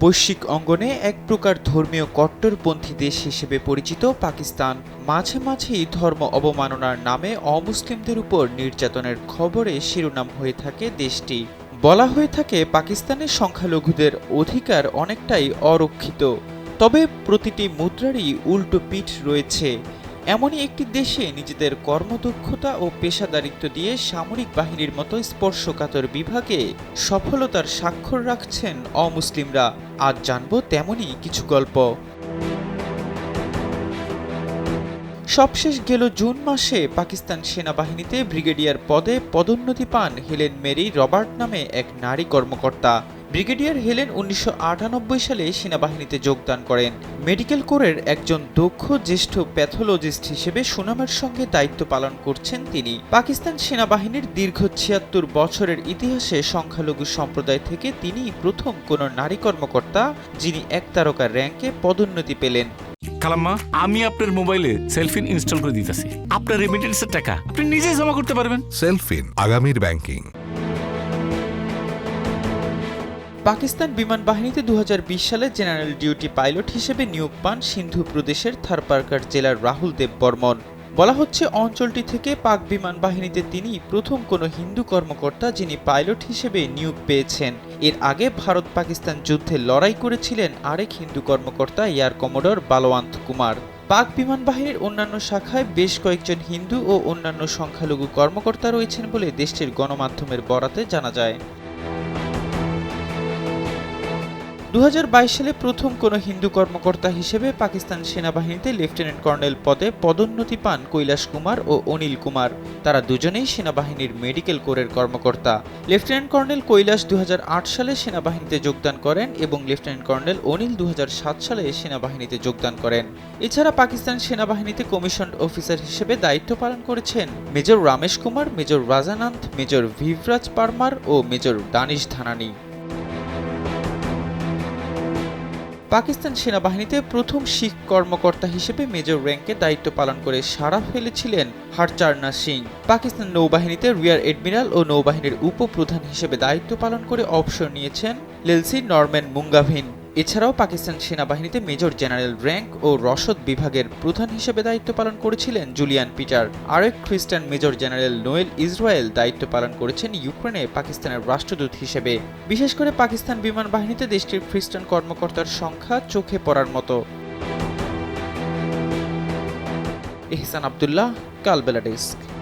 বৈশ্বিক অঙ্গনে এক প্রকার ধর্মীয় কট্টরপন্থী দেশ হিসেবে পরিচিত পাকিস্তান। মাঝে মাঝেই ধর্ম অবমাননার নামে অমুসলিমদের উপর নির্যাতনের খবরে শিরোনাম হয়ে থাকে দেশটি। বলা হয়ে থাকে, পাকিস্তানের সংখ্যালঘুদের অধিকার অনেকটাই অরক্ষিত। তবে প্রতিটি মুদ্রারই উল্টো পিঠ রয়েছে। এমনই একটি দেশে নিজেদের কর্মদক্ষতা ও পেশাদারিত্ব দিয়ে সামরিক বাহিনীর মতো স্পর্শকাতর বিভাগে সফলতার স্বাক্ষর রাখছেন অমুসলিমরা। আজ জানব তেমনই কিছু গল্প। সবশেষ গেল জুন মাসে পাকিস্তান সেনাবাহিনীতে ব্রিগেডিয়ার পদে পদোন্নতি পান হেলেন মেরি রবার্ট নামে এক নারী কর্মকর্তা। ব্রিগেডিয়ার হেলেন উনিশশো আটানব্বই সালে সেনাবাহিনীতে যোগদান করেন। মেডিকেল কোরের একজন দক্ষ জ্যেষ্ঠ প্যাথোলজিস্ট হিসেবে সুনামের সঙ্গে দায়িত্ব পালন করছেন তিনি। পাকিস্তান সেনাবাহিনীর দীর্ঘ ছিয়াত্তর বছরের ইতিহাসে সংখ্যালঘু সম্প্রদায় থেকে তিনিই প্রথম কোন নারী কর্মকর্তা যিনি এক তারকা র্যাঙ্কে পদোন্নতি পেলেন। খালাম্মা আমি আপনার মোবাইলে সেলফিন ইনস্টল করে দিতেছি। আপনার রেমিটেন্সের টাকা আপনি নিজেই জমা করতে পারবেন। সেলফিন আগামীর ব্যাংকিং পাকিস্তান বিমান বাহিনীতে দু হাজার বিশ সালে জেনারেল ডিউটি পাইলট হিসেবে নিয়োগ পান সিন্ধু প্রদেশের থারপারকার জেলার রাহুল দেব বর্মন। বলা হচ্ছে, অঞ্চলটি থেকে পাক বিমান বাহিনীতে তিনি প্রথম কোনো হিন্দু কর্মকর্তা যিনি পাইলট হিসেবে নিয়োগ পেয়েছেন। এর আগে ভারত পাকিস্তান যুদ্ধে লড়াই করেছিলেন আরেক হিন্দু কর্মকর্তা এয়ার কমোডর বালওয়ান্ত কুমার। পাক বিমান বাহিনীর অন্যান্য শাখায় বেশ কয়েকজন হিন্দু ও অন্যান্য সংখ্যালঘু কর্মকর্তা রয়েছেন বলে দেশটির গণমাধ্যমের বরাতে জানা যায়। দু হাজার বাইশ সালে প্রথম কোনো হিন্দু কর্মকর্তা হিসেবে পাকিস্তান সেনাবাহিনীতে লেফটেন্যান্ট কর্নেল পদে পদোন্নতি পান কৈলাস কুমার ও অনিল কুমার। তারা দুজনেই সেনাবাহিনীর মেডিকেল কোরের কর্মকর্তা। লেফটেন্যান্ট কর্নেল কৈলাস দু হাজার আট সালে সেনাবাহিনীতে যোগদান করেন এবং লেফটেন্যান্ট কর্নেল অনিল দু হাজার সাত সালে সেনাবাহিনীতে যোগদান করেন। এছাড়া পাকিস্তান সেনাবাহিনীতে কমিশন অফিসার হিসেবে দায়িত্ব পালন করেছেন major Ramesh Kumar, major Rajananth major Vivraj Parmar ও মেজর দানিশ ধানানি। পাকিস্তান সেনাবাহিনীতে প্রথম শিখ কর্মকর্তা হিসেবে মেজর র্যাঙ্কে দায়িত্ব পালন করে সাড়া ফেলেছিলেন হারচারনা সিং। পাকিস্তান নৌবাহিনীতে রিয়ার এডমিরাল ও নৌবাহিনীর উপপ্রধান হিসেবে দায়িত্ব পালন করে অবসর নিয়েছেন লেলসি নরম্যান মুঙ্গাভিন। এছাড়াও পাকিস্তান সেনাবাহিনীতে মেজর জেনারেল র্যাঙ্ক ও রসদ বিভাগের প্রধান হিসেবে দায়িত্ব পালন করেছিলেন জুলিয়ান পিটার। আরেক খ্রিস্টান মেজর জেনারেল নোয়েল ইসরায়েল দায়িত্ব পালন করেছেন ইউক্রেনে পাকিস্তানের রাষ্ট্রদূত হিসেবে। বিশেষ করে পাকিস্তান বিমান বাহিনীতে দেশটির খ্রিস্টান কর্মকর্তার সংখ্যা চোখে পড়ার মতো। Ihsan Abdullah, Kalbela desk.